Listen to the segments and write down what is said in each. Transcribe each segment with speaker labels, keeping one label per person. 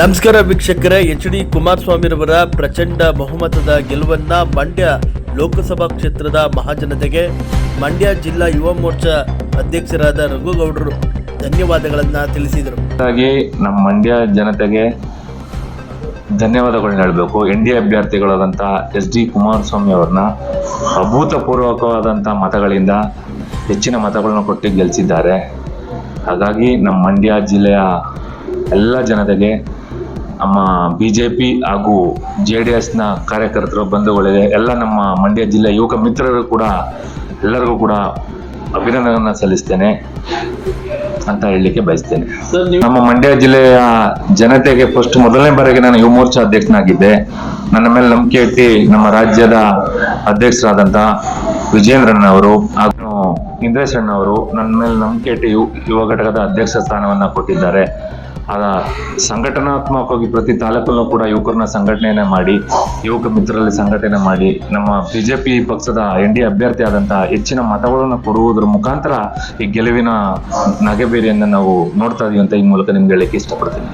Speaker 1: ನಮಸ್ಕಾರ ವೀಕ್ಷಕರೇ, H D ಕುಮಾರಸ್ವಾಮಿರವರ ಪ್ರಚಂಡ ಬಹುಮತದ ಗೆಲುವನ್ನ ಮಂಡ್ಯ ಲೋಕಸಭಾ ಕ್ಷೇತ್ರದ ಮಹಾಜನತೆಗೆ, ಮಂಡ್ಯ ಜಿಲ್ಲಾ ಯುವ ಮೋರ್ಚಾ ಅಧ್ಯಕ್ಷರಾದ ರಘುಗೌಡರು ಧನ್ಯವಾದಗಳನ್ನ ತಿಳಿಸಿದರು.
Speaker 2: ನಮ್ಮ ಮಂಡ್ಯ ಜನತೆಗೆ ಧನ್ಯವಾದಗಳನ್ನ ಹೇಳಬೇಕು. ಎನ್ ಡಿ ಎ ಅಭ್ಯರ್ಥಿಗಳಾದಂಥ ಎಸ್ ಡಿ ಕುಮಾರಸ್ವಾಮಿ ಅವ್ರನ್ನ ಅಭೂತಪೂರ್ವಕವಾದಂಥ ಮತಗಳಿಂದ ಹೆಚ್ಚಿನ ಮತಗಳನ್ನು ಕೊಟ್ಟು ಗೆಲ್ಲಿಸಿದ್ದಾರೆ ಹಾಗಾಗಿ ನಮ್ಮ ಮಂಡ್ಯ ಜಿಲ್ಲೆಯ ಎಲ್ಲ ಜನತೆಗೆ ನಮ್ಮ ಬಿ ಜೆ ಪಿ ಹಾಗೂ ಜೆ ಡಿ ಎಸ್ನ ಕಾರ್ಯಕರ್ತರು ಬಂಧುಗಳಿಗೆ ಎಲ್ಲ ನಮ್ಮ ಮಂಡ್ಯ ಜಿಲ್ಲೆ ಯುವಕ ಮಿತ್ರರು ಕೂಡ ಎಲ್ಲರಿಗೂ ಕೂಡ ಅಭಿನಂದನೆಗಳನ್ನ ಸಲ್ಲಿಸ್ತೇನೆ ಅಂತ ಹೇಳಲಿಕ್ಕೆ ಬಯಸ್ತೇನೆ. ನಮ್ಮ ಮಂಡ್ಯ ಜಿಲ್ಲೆಯ ಜನತೆಗೆ ಫಸ್ಟ್ ಮೊದಲನೇ ಬಾರಿಗೆ ನಾನು ಯುವ ಮೋರ್ಚಾ ಅಧ್ಯಕ್ಷನಾಗಿದ್ದೆ. ನನ್ನ ಮೇಲೆ ನಂಬಿಕೆ ಇಟ್ಟು ನಮ್ಮ ರಾಜ್ಯದ ಅಧ್ಯಕ್ಷರಾದಂತ ವಿಜೇಂದ್ರನ್ ಅವರು ಹಾಗೂ ಇಂದ್ರೇಶ್ ಅಣ್ಣವರು ನನ್ನ ಮೇಲೆ ನಂಬಿಕೆ ಇಟ್ಟು ಯು ಯುವ ಘಟಕದ ಅಧ್ಯಕ್ಷ ಸ್ಥಾನವನ್ನು ಕೊಟ್ಟಿದ್ದಾರೆ. ಆಗ ಸಂಘಟನಾತ್ಮಕವಾಗಿ ಪ್ರತಿ ತಾಲೂಕಲ್ಲೂ ಕೂಡ ಯುವಕರನ್ನ ಸಂಘಟನೆಯನ್ನ ಮಾಡಿ, ಯುವಕ ಮಿತ್ರರಲ್ಲಿ ಸಂಘಟನೆ ಮಾಡಿ, ನಮ್ಮ ಬಿಜೆಪಿ ಪಕ್ಷದ ಎನ್ ಡಿ ಅಭ್ಯರ್ಥಿ ಆದಂತಹ ಹೆಚ್ಚಿನ ಮತಗಳನ್ನು ಕೊಡುವುದರ ಮುಖಾಂತರ ಈ ಗೆಲುವಿನ ನಗೆಬೇರಿಯನ್ನು ನಾವು ನೋಡ್ತಾ ಇದೀವಿ ಅಂತ ಈ ಮೂಲಕ ನಿಮ್ಗೆ ಹೇಳಕ್ಕೆ ಇಷ್ಟಪಡ್ತೀನಿ.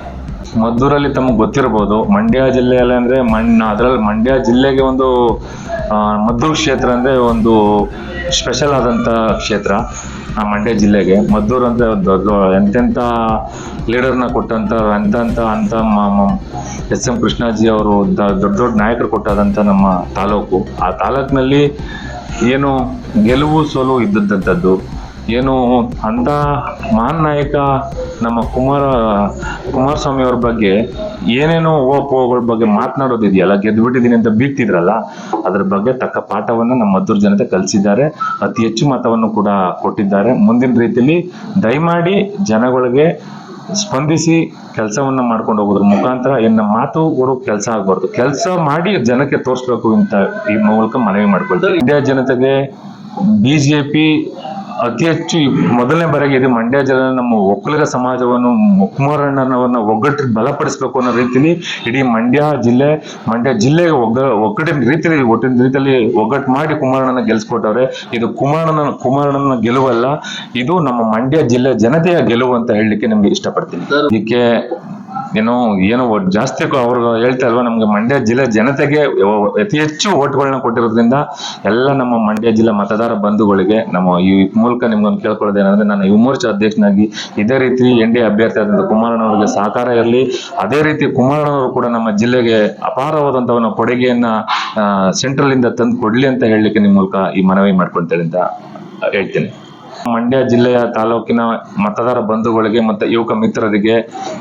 Speaker 2: ಮದ್ದೂರಲ್ಲಿ ತಮಗೆ ಗೊತ್ತಿರಬಹುದು ಮಂಡ್ಯ ಜಿಲ್ಲೆಯಲ್ಲಿ ಅಂದ್ರೆ ಮಣ್ಣ ಅದರಲ್ಲಿ ಮಂಡ್ಯ ಜಿಲ್ಲೆಗೆ ಒಂದು ಮದ್ದೂರು ಕ್ಷೇತ್ರ ಅಂದರೆ ಒಂದು ಸ್ಪೆಷಲ್ ಆದಂಥ ಕ್ಷೇತ್ರ ಆ ಮಂಡ್ಯ ಜಿಲ್ಲೆಗೆ. ಮದ್ದೂರು ಅಂದರೆ ದೊಡ್ಡ ಎಂತೆಂಥ ಲೀಡರ್ನ ಕೊಟ್ಟಂಥ ಎಂತೆಂಥ ಅಂತ ಎಸ್ ಎಂ ಕೃಷ್ಣಾಜಿ ಅವರು ದೊಡ್ಡ ದೊಡ್ಡ ನಾಯಕರು ಕೊಟ್ಟಾದಂಥ ನಮ್ಮ ತಾಲೂಕು. ಆ ತಾಲೂಕಿನಲ್ಲಿ ಏನು ಗೆಲುವು ಸೋಲು ಇದ್ದದ್ದಂಥದ್ದು, ಏನು ಅಂಥ ಮಹಾನ್ ನಾಯಕ ನಮ್ಮ ಕುಮಾರ, ಕುಮಾರಸ್ವಾಮಿ ಅವ್ರ ಬಗ್ಗೆ ಏನೇನೋ ಓಪೋಗಳ ಬಗ್ಗೆ ಮಾತನಾಡೋದಿದೆಯಲ್ಲ ಗೆದ್ದು ಬಿಟ್ಟಿದ್ದೀನಿ ಅಂತ ಬೀಗ್ತಿದ್ರಲ್ಲ ಅದ್ರ ಬಗ್ಗೆ ತಕ್ಕ ಪಾಠವನ್ನು ನಮ್ಮ ಮದ್ದೂರು ಜನತೆ ಕಲಿಸಿದ್ದಾರೆ. ಅತಿ ಹೆಚ್ಚು ಮತವನ್ನು ಕೂಡ ಕೊಟ್ಟಿದ್ದಾರೆ. ಮುಂದಿನ ರೀತಿಯಲ್ಲಿ ದಯಮಾಡಿ ಜನಗಳಿಗೆ ಸ್ಪಂದಿಸಿ ಕೆಲಸವನ್ನ ಮಾಡ್ಕೊಂಡು ಹೋಗೋದ್ರ ಮುಖಾಂತರ ಮಾತು ಮಾತುಗಳು ಕೆಲಸ ಆಗ್ಬಾರ್ದು. ಕೆಲಸ ಮಾಡಿ ಜನಕ್ಕೆ ತೋರಿಸ್ಬೇಕು ಅಂತ ಈ ಮೂಲಕ ಮನವಿ ಮಾಡ್ಕೊಳ್ತಾರೆ ಇಂಡಿಯಾ ಜನತೆಗೆ ಬಿಜೆಪಿ ಅತಿ ಹೆಚ್ಚು ಮೊದಲನೇ ಬಾರಿಗೆ ಇದು ಮಂಡ್ಯ ಜಿಲ್ಲೆ ನಮ್ಮ ಒಕ್ಕಲಿಗ ಸಮಾಜವನ್ನು ಕುಮಾರಣ್ಣನವರನ್ನ ಒಗ್ಗಟ್ಟು ಬಲಪಡಿಸಬೇಕು ಅನ್ನೋ ರೀತಿಯಲ್ಲಿ ಇಡೀ ಮಂಡ್ಯ ಜಿಲ್ಲೆ ಮಂಡ್ಯ ಜಿಲ್ಲೆಗೆ ಒಗ್ಗ ಒಗ್ಗಟ್ಟಿನ ರೀತಿಯಲ್ಲಿ ಒಟ್ಟಿನ ರೀತಿಯಲ್ಲಿ ಒಗ್ಗಟ್ಟು ಮಾಡಿ ಕುಮಾರಣ್ಣನ ಗೆಲ್ಸ್ಕೊಟ್ಟವ್ರೆ. ಇದು ಕುಮಾರಣ್ಣನ ಕುಮಾರಣ್ಣನ ಗೆಲುವಲ್ಲ. ಇದು ನಮ್ಮ ಮಂಡ್ಯ ಜಿಲ್ಲೆ ಜನತೆಯ ಗೆಲುವು ಅಂತ ಹೇಳಲಿಕ್ಕೆ ನಿಮ್ಗೆ ಇಷ್ಟಪಡ್ತೀನಿ. ಇದಕ್ಕೆ ಏನು ಏನು ಜಾಸ್ತಿ ಅವ್ರು ಹೇಳ್ತಾ ಇಲ್ವಾ, ನಮ್ಗೆ ಮಂಡ್ಯ ಜಿಲ್ಲೆ ಜನತೆಗೆ ಅತಿ ಹೆಚ್ಚು ಓಟ್ಗಳನ್ನ ಕೊಟ್ಟಿರೋದ್ರಿಂದ ಎಲ್ಲ ನಮ್ಮ ಮಂಡ್ಯ ಜಿಲ್ಲೆ ಮತದಾರ ಬಂಧುಗಳಿಗೆ, ನಮ್ಮ ಈ ಮೂಲಕ ನಿಮ್ಗೊಂದು ಕೇಳ್ಕೊಳ್ಳೋದೇನಂದ್ರೆ ನಾನು ಯುವ ಮೋರ್ಚಾ ಅಧ್ಯಕ್ಷನಾಗಿ ಇದೇ ರೀತಿ ಎನ್ ಡಿ ಅಭ್ಯರ್ಥಿ ಆದಂತ ಕುಮಾರಣ್ಣವರಿಗೆ ಸಹಕಾರ ಇರಲಿ. ಅದೇ ರೀತಿ ಕುಮಾರಣ್ಣವರು ಕೂಡ ನಮ್ಮ ಜಿಲ್ಲೆಗೆ ಅಪಾರವಾದಂತ ಒಂದು ಕೊಡುಗೆಯನ್ನ ಸೆಂಟ್ರಲ್ ಇಂದ ತಂದು ಕೊಡ್ಲಿ ಅಂತ ಹೇಳಲಿಕ್ಕೆ ನಿಮ್ಮ ಮೂಲಕ ಈ ಮನವಿ ಮಾಡ್ಕೊಂತೇಳಿ ಅಂತ ಹೇಳ್ತೀನಿ. ಮಂಡ್ಯ ಜಿಲ್ಲೆಯ ತಾಲೂಕಿನ ಮತದಾರ ಬಂಧುಗಳಿಗೆ ಮತ್ತೆ ಯುವಕ ಮಿತ್ರರಿಗೆ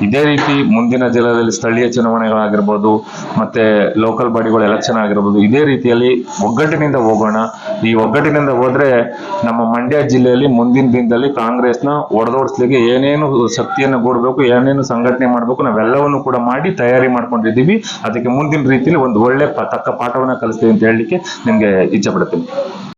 Speaker 2: ಇದೇ ರೀತಿ ಮುಂದಿನ ಜಿಲ್ಲೆಯಲ್ಲಿ ಸ್ಥಳೀಯ ಚುನಾವಣೆಗಳಾಗಿರ್ಬೋದು, ಮತ್ತೆ ಲೋಕಲ್ ಬಾಡಿಗಳ ಎಲೆಕ್ಷನ್ ಆಗಿರ್ಬೋದು, ಇದೇ ರೀತಿಯಲ್ಲಿ ಒಗ್ಗಟ್ಟಿನಿಂದ ಹೋಗೋಣ. ಈ ಒಗ್ಗಟ್ಟಿನಿಂದ ಹೋದ್ರೆ ನಮ್ಮ ಮಂಡ್ಯ ಜಿಲ್ಲೆಯಲ್ಲಿ ಮುಂದಿನ ದಿನದಲ್ಲಿ ಕಾಂಗ್ರೆಸ್ನ ಒಡೆದೋಡಿಸ್ಲಿಕ್ಕೆ ಏನೇನು ಶಕ್ತಿಯನ್ನು ಗೂಡಬೇಕು ಏನೇನು ಸಂಘಟನೆ ಮಾಡಬೇಕು ನಾವೆಲ್ಲವನ್ನು ಕೂಡ ಮಾಡಿ ತಯಾರಿ ಮಾಡ್ಕೊಂಡಿದ್ದೀವಿ. ಅದಕ್ಕೆ ಮುಂದಿನ ರೀತಿಯಲ್ಲಿ ಒಂದು ಒಳ್ಳೆ ತಕ್ಕ ಪಾಠವನ್ನು ಕಲಿಸ್ತೀವಿ ಅಂತ ಹೇಳಲಿಕ್ಕೆ ನಿಮಗೆ ಇಚ್ಛೆ ಪಡ್ತೀನಿ